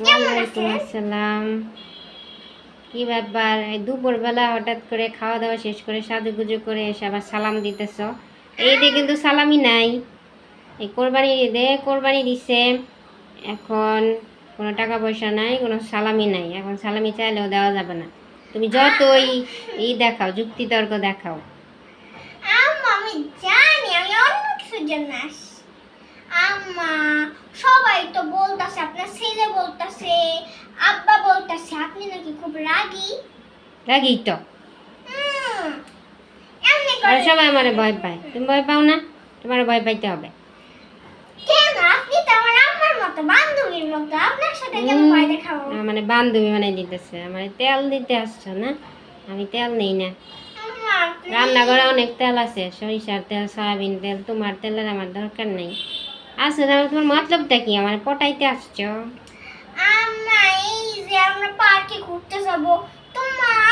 ওয়ালাইকুম আসসালাম। কি ব্যাপার? এই দুপুরবেলা হঠাৎ করে খাওয়া দাওয়া শেষ করে সাজুগুজু করে এসে আবার সালাম দিতেছ। এই ঈদে কিন্তু সালামি নাই। এই কোরবানি ঈদে কোরবানি দিছে। এখন কোনো টাকা পয়সা নাই, কোনো সালামি নাই। এখন সালামি চাইলেও দেওয়া যাবে না। তুমি যতই ই দেখাও যুক্তি তর্ক দেখাও জানি, আমি অন্য কিছুর জন্য আম্মা, সবাই তো ছেলে বলতাছে আব্বা বলতাছে আপনি নাকি খুব রাগী? রাগি তো। আর সবাই আমার ভয় পায়। তুমি ভয় পাও না তোমার ভয় পাইতে হবে। কেন? আপনি তো আমার আম্মার মতো বান্ধবীর মতো। আপনার সাথে কেন ভয় দেখাবো? মানে বান্ধবী মানে দিতেছে। আমার তেল দিতে আসছো না? আমি তেল নেই না। রান্নাঘরে অনেক তেল আছে। সরিষার তেল সয়াবিন তেল তোমার তেলের আমার দরকার নেই। আসলে আমার তোমার মতলবটা কি? আমার পটাইতে আসছো? আম্মা এই যে আমরা পার্কে ঘুরতে যাব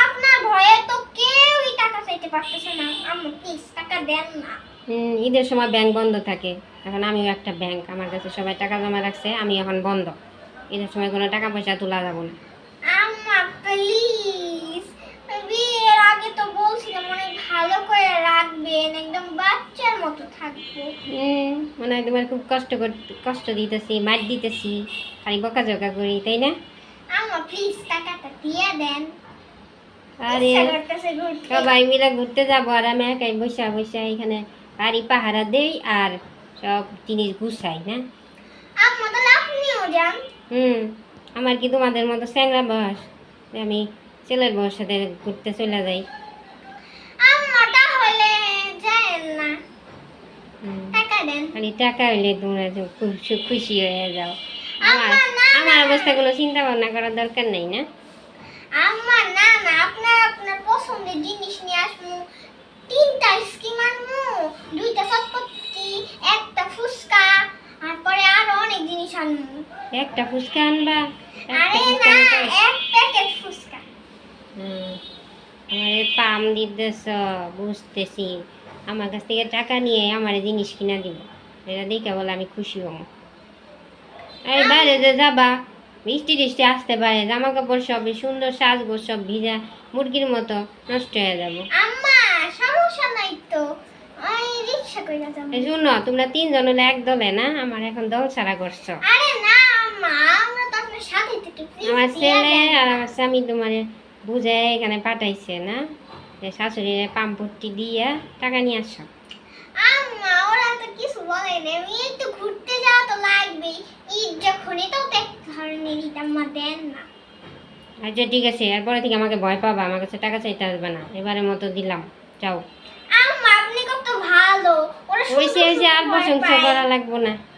আপনার ভয়ে তো কেউই টাকা চাইতে পারতেছে না। আম্মা প্লিজ টাকা দেন না। হুম, ঈদের সময় ব্যাংক বন্ধ থাকে। এখন আমিও একটা ব্যাংক আমার কাছে সবাই টাকা জমা রাখছে আমি এখন বন্ধ। ঈদের সময় কোনো টাকা পয়সা তোলা যাব না। আম্মা প্লিজ বিয়ের আগে তো বলছিলাম অনেক ভালো করে মতো থাকব। মনে হয় তোমার খুব কষ্ট কষ্ট দিতেছি মার দিতেছি খালি বকাঝকা করি তাই না? আম্মা প্লিজ টাকাটা দিয়ে দেন। আরে সবাই মিলে ঘুরতে যাব আর আমি একাই বসে বসে এখানে বাড়ি পাহারা দেই আর সব জিনিস গুছাই না? আপনিও যান। হুম আমার কি তোমাদের মতো স্যাংরা বয়স যে আমি ছেলের বয়স সাথে ঘুরতে চলে যাই আম্মা তাহলে যায়েন না হুম, খালি টাকা হইলে তোমরা যে খুশি খুশি হয়ে যাও। আমার আমার না। অবস্থা কোনো চিন্তা ভাবনা করার দরকার নেই না? আমার না না আপনার আপনার পছন্দের জিনিস নিয়ে আসব। তিনটা আইসক্রিম আনব দুইটা চটপটি একটা ফুচকা আর পরে আরও অনেক জিনিস আনব। একটা ফুচকা আনবা আরে না এক প্যাকেট ফুচকা। আমারে পাম দিতেছ বুঝতেছি। আমার কাছ থেকে টাকা নিয়ে আমার জিনিস কিনা দিব। এটা দেখে বলে আমি খুশি হব। আরে বাইরে যে যাবা বৃষ্টি টিষ্টি আসতে পারে জামা কাপড় সব সুন্দর সাজগোজ সব ভিজা মুরগির মতো নষ্ট হয়ে যাব। সমস্যা নাই তো। শুনো তোমরা তিনজন হলে এক দলে না? আমার এখন দল ছাড়া করছ। আমরা ছেলে আর আমার স্বামী তোমার বুঝে এখানে পাঠাইছে না? যে শাশুড়ির পাম্পটি দিয়ে টাকা নিয়ে আসো। আম্মা ওরা তো কিছু বলে না আমি একটু ঘুরতে যাওয়া তো লাগবেই। ঈদ যখনই তো এক ধরনের ঈদ আম্মা দেন না। আচ্ছা ঠিক আছে এরপরে থেকে আমাকে ভয় পাবা আমার কাছে টাকা চাইতে আসবে না। এবারের মতো দিলাম যাও। আম্মা আপনি কত ভালো। ওরা ওই সে আর প্রশংসা করা লাগবে না।